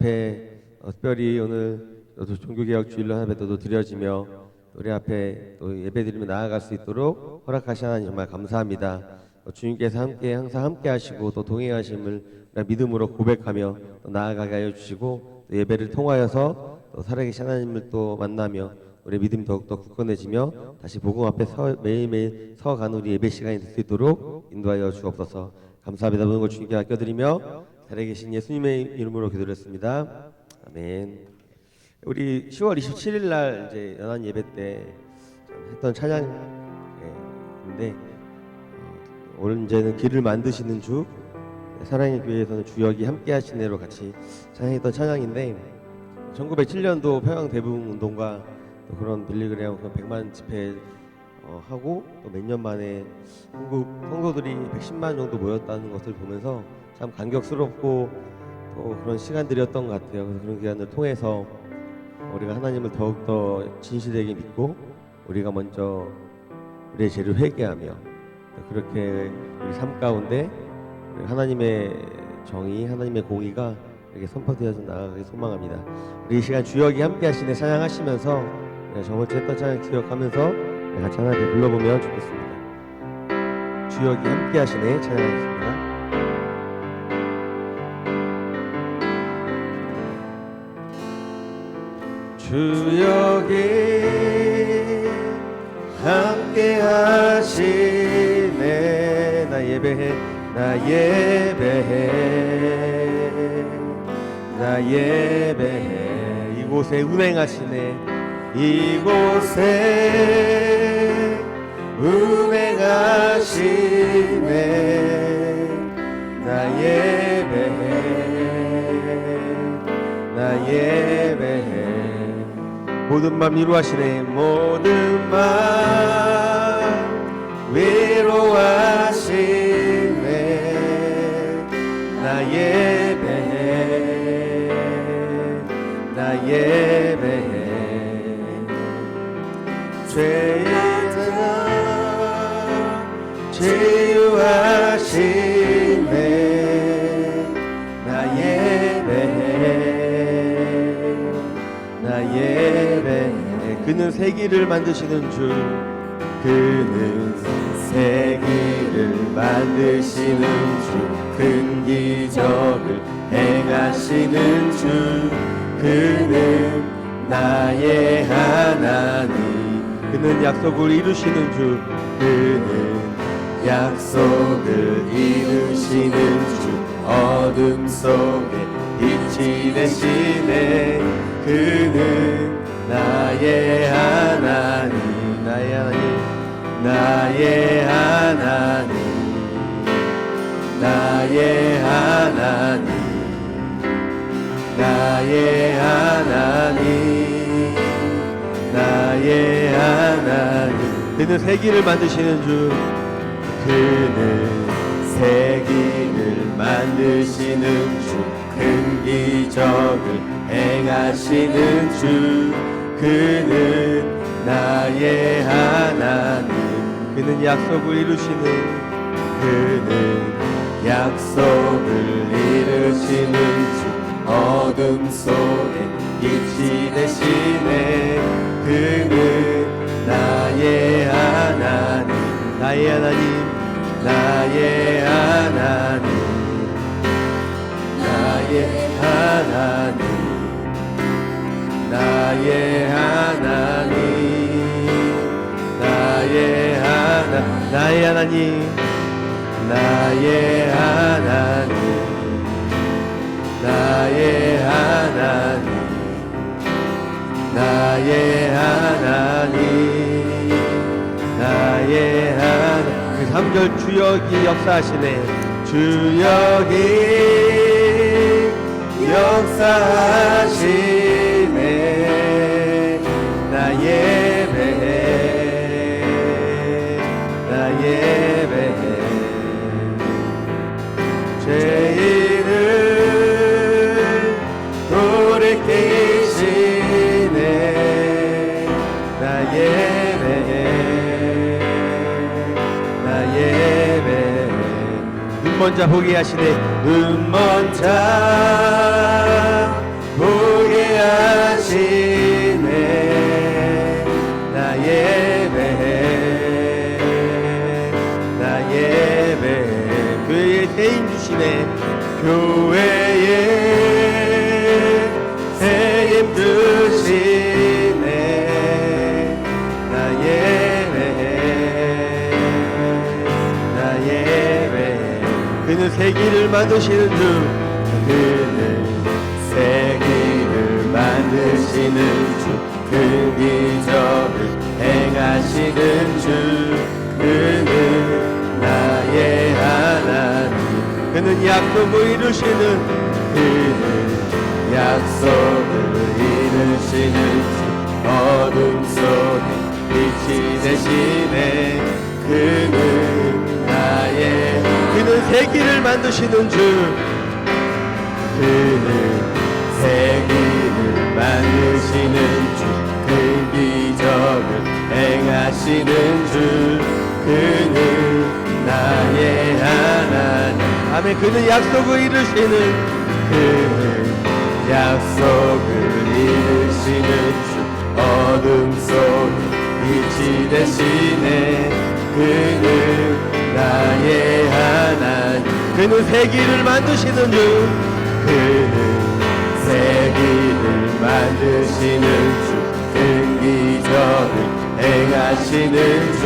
앞에 어, 특별히 오늘 또 종교개혁 주일로 하나 또 드려지며 우리 앞에 또 예배드리며 나아갈 수 있도록 허락하신 하나님 정말 감사합니다. 어, 주님께서 함께 항상 함께 하시고 또 동행하심을 믿음으로 고백하며 또 나아가게 하여 주시고 또 예배를 통하여서 또 살아계신 하나님을 또 만나며 우리 믿음이 더욱더 굳건해지며 다시 복음 앞에 서, 매일매일 서가는 우리 예배 시간이 될 수 있도록 인도하여 주옵소서 감사합니다 모든 걸 주님께 아껴드리며 살아계신 예수님의 이름으로 기도했습니다. 아멘. 우리 10월 27일 날 이제 연한 예배 때 했던 찬양인데 어, 오늘 이제는 길을 만드시는 주 사랑의 교회에서는 주역이 함께 하시네로 같이 찬양했던 찬양인데 1907년도 평양 대부분 운동과 또 그런 빌리그레엄 그 100만 집회 어, 하고 또 몇 년 만에 한국 성도들이 110만 정도 모였다는 것을 보면서 참 감격스럽고 또 그런 시간들이었던 것 같아요. 그래서 그런 기간을 통해서 우리가 하나님을 더욱더 진실되게 믿고 우리가 먼저 우리의 죄를 회개하며 또 그렇게 우리 삶 가운데 하나님의 정의, 하나님의 공의가 이렇게 선포되어서 나아가기 소망합니다. 우리 이 시간 주역이 함께 하시네 찬양하시면서 우리가 저번주 했던 찬양 기억하면서 우리 같이 하나 더 불러보면 좋겠습니다. 주역이 함께 하시네 찬양하겠습니다. 주역이 함께 하시네. 나 예배해 나 예배해 나 예배해. 이곳에 운행하시네. 이곳에 운행하시네 모든 맘 위로하시네. 모든 맘 위로하시네. 나 예배해 나 예배해 죄인들아 치유하시네 그는 세기를 만드시는 주 그는 세기를 만드시는 주 큰 기적을 행하시는 주 그는 나의 하나님 그는 약속을 이루시는 주 그는 약속을 이루시는 주 어둠 속에 빛이 되시네. 그는 나의 하나님 나의 하나님 나의 하나님 나의 하나님 나의 하나님 나의 하나님. 그는 세기를 만드시는 주. 그는 세기를 만드시는 주. 큰 기적을 행하시는 주 그는 나의 하나님. 그는 약속을 이루시는 그는 약속을 이루시는 주. 어둠 속에 빛이 되시네. 그는 나의 하나님. 나의 하나님 나의 하나님. 나의 하나님 나의 하나님 나의 하나 나의 하나님 나의 하나님 나의 하나님 나의 하나님 나의 하나님 그 3절 주역이 역사하시네. 주역이 역사하시네 죄인을 돌이키시네. 나 예배해 나 예배해 눈먼 자 보게 하시네 자 세기를 만드시는 주 그는 세기를 만드시는 주그 기적을 행하시는 주 그는 나의 하나님. 그는 약속을 이루시는 그는 약속을 이루시는 주. 어둠 속에 빛이 되시네. 그는 세기를 만드시는 주 그는 세기를 만드시는 주 그 기적을 행하시는 주 그는 나의 하나님. 아멘. 그는 약속을 이루시는 그는 약속을 이루시는 주 어둠 속에 빛이 되시네. 그는 나의 하나님 그는 세기를 만드시는 주 그는 세기를 만드시는 주큰 기적을 행하시는 주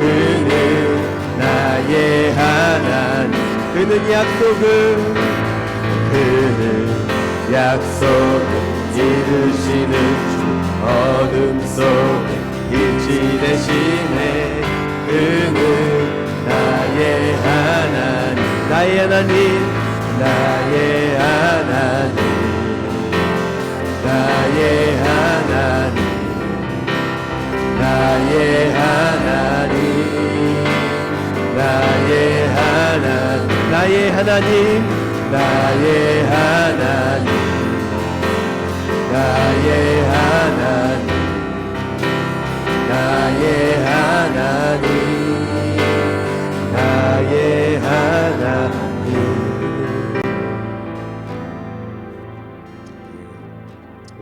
그는 나의 하나님 그는 약속을 그는 약속을 이루시는 주 어둠 속에 빛이 되시네 그는 나의 하나님 나의 하나님 나의 하나님 나의 하나님 나의 하나님 나의 하나님 나의 하나님 나의 하나님 나의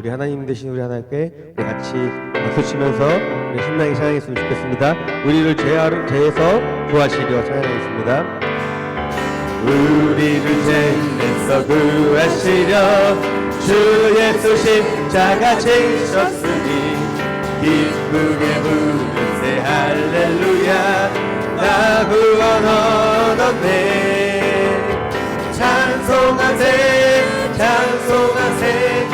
우리 하나님 되신 우리 하나님께 우리 같이 박수 치면서 우리 신나게 찬양했으면 좋겠습니다. 우리를 죄하로, 죄에서 구하시려 찬양하겠습니다. 우리를 죄에서 구하시려 주 예수 십자가 지셨으니 기쁘게 부르세 할렐루야 나 구원 얻었네 찬송하세 찬송하세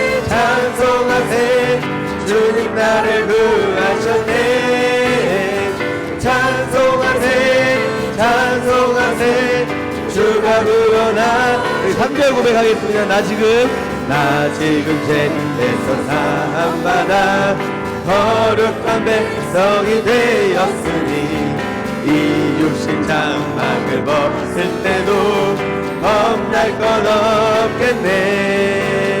찬송하세 주님 나를 구하셨네. 찬송하세 찬송하세 주가 구원한 우리 3절 고백하겠습니다. 나 지금 나 지금 죄인에서 사함받아 거룩한 백성이 되었으니 이 육신 장막을 벗을 때도 겁날 건 없겠네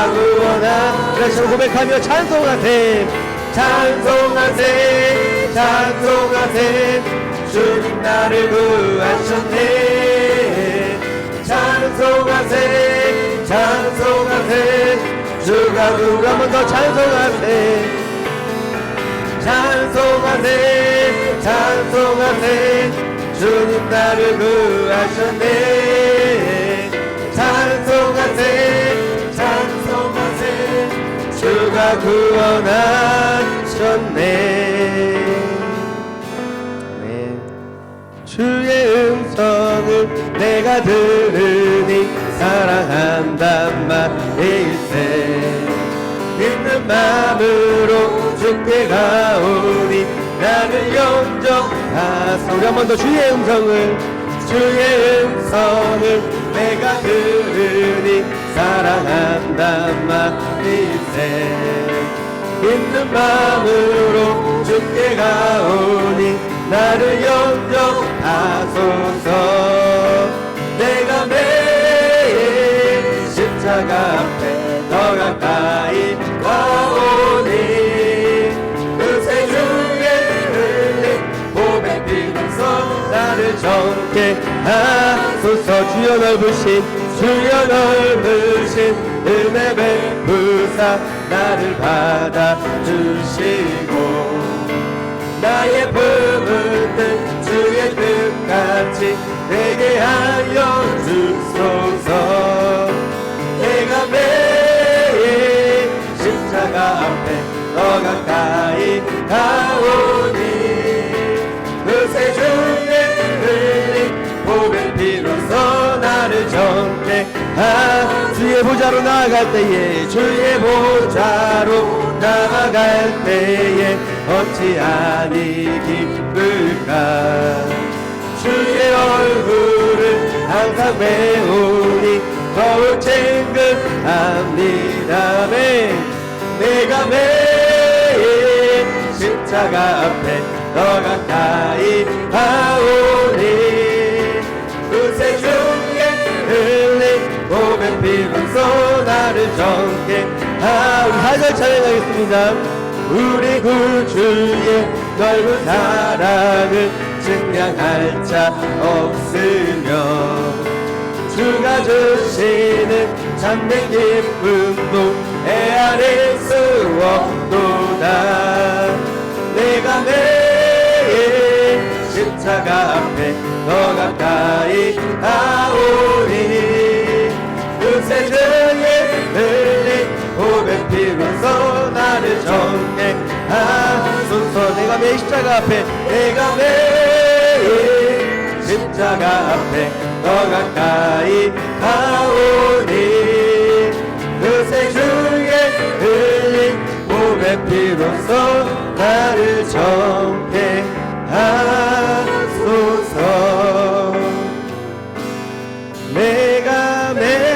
주가 구원하 그래서 고백하며 찬송하세 찬송하세 찬송하세 주님 나를 구하셨네. 찬송하세 찬송하세 주가 한번 더 찬송하세 찬송하세 찬송하세 주님 나를 구하셨네. 찬송하세 주가 구원하셨네 네. 주의 음성을 내가 들으니 사랑한단 말일세 있는 마음으로 주께 가오니 나는 영접하소 우리 한 번 더 주의 음성을 주의 음성을 내가 들으니 사랑한단 말일 세 있는 마음으로 주께 가오니 나를 영접하소서. 내가 매일 십자가 앞에 더 가까이 가오니 그새 주의 흘린 봄의 비로소 나를 정케 하소서. 주여 넓으신 주여 넓으신 은혜 베푸사 나를 받아주시고 나의 품은 뜻 주의 뜻같이 되게 하여 주소서. 내가 매일 십자가 앞에 더 가까이 가오니 그새 주의 흘린 보배 피로써 나를 정케 하 주의 보좌로 나아갈 때에 주의 보좌로 나아갈 때에 어찌하니 기쁠까? 주의 얼굴을 항상 배우니 더욱 쟁긋합니다. 네. 내가 매일 십자가 앞에 더 가까이 하오 정케 하 우리 하절 찬양하겠습니다. 우리 구주의 넓은 사랑을 증량할 자 없으며 주가 주시는 참된 기쁨도 헤아릴 수 없도다. 내가 매 매일 십자가 앞에 내가 매일 십자가 앞에 더 가까이 가오니. 그새 주의 흘린 고백 피로써 나를 정케 하소서. 내가 매일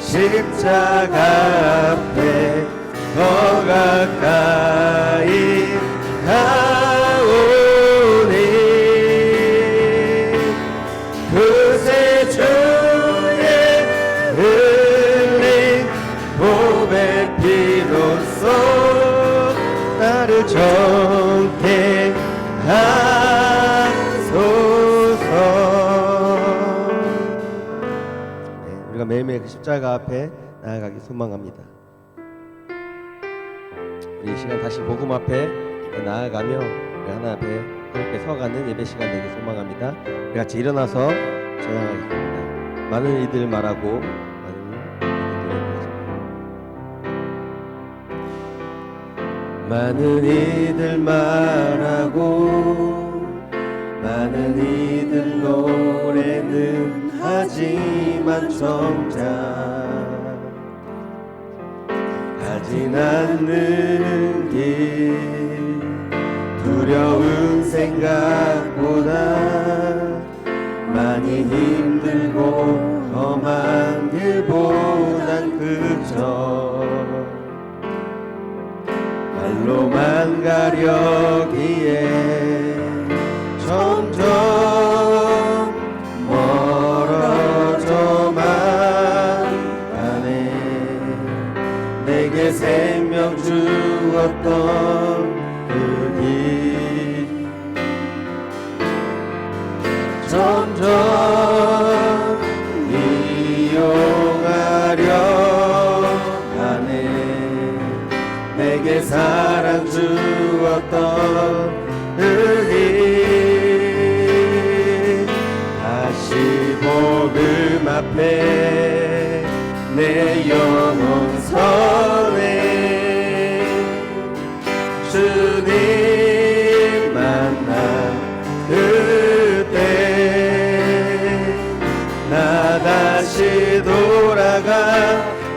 십자가 앞에 더 그 십자가 앞에 나아가기 소망합니다 우리 이 시간 다시 복음 앞에 나아가며 우리 하나 앞에 함께 서가는 예배 시간 되기 소망합니다. 우리 같이 일어나서 전하겠습니다. 많은 이들 말하고 많은 이들 말하고 많은 이들 노래는 하지만 정작 가진 않는 길 두려운 생각보다 많이 힘들고 험한 길보단 그저 말로만 가려기 점점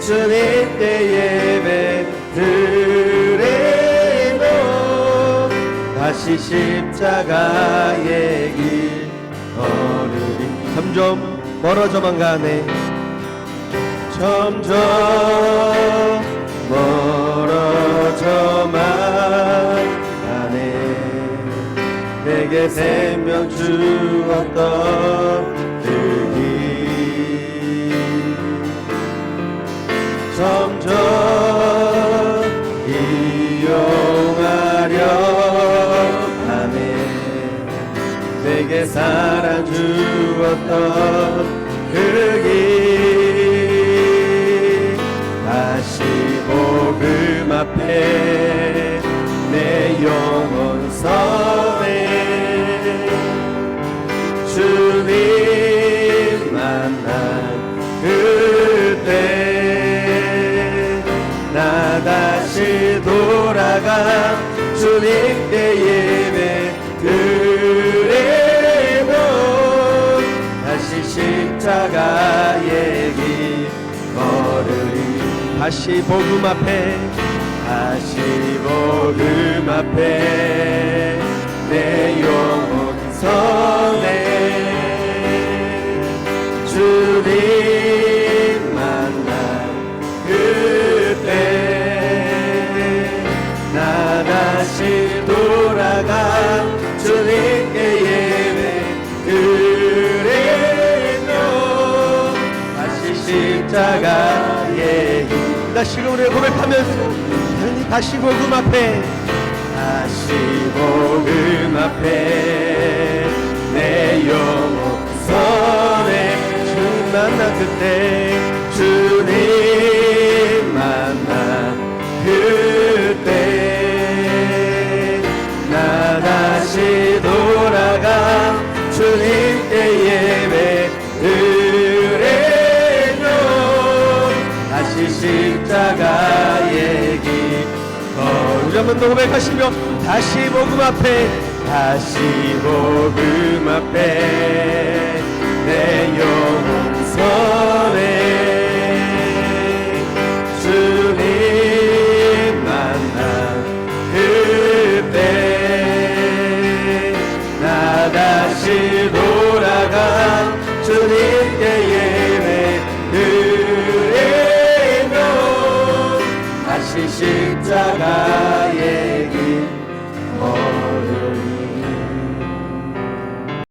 주님께 예배 드리고 다시 십자가의 길 걸으리. 점점 멀어져만 가네. 점점 멀어져만 가네. 내게 생명 주었던 점점 다시 복음 앞에 다시 복음 앞에 내 영혼 선해 다시 우리 고백하면서 하나님 다시 복음 앞에 다시 복음 앞에 내 영혼 선에 주님 만난 그때 주님 만난 그 십자가의 길 우리 한번 더 고백하시며 다시 복음 앞에 다시 복음 앞에 내 영혼 선해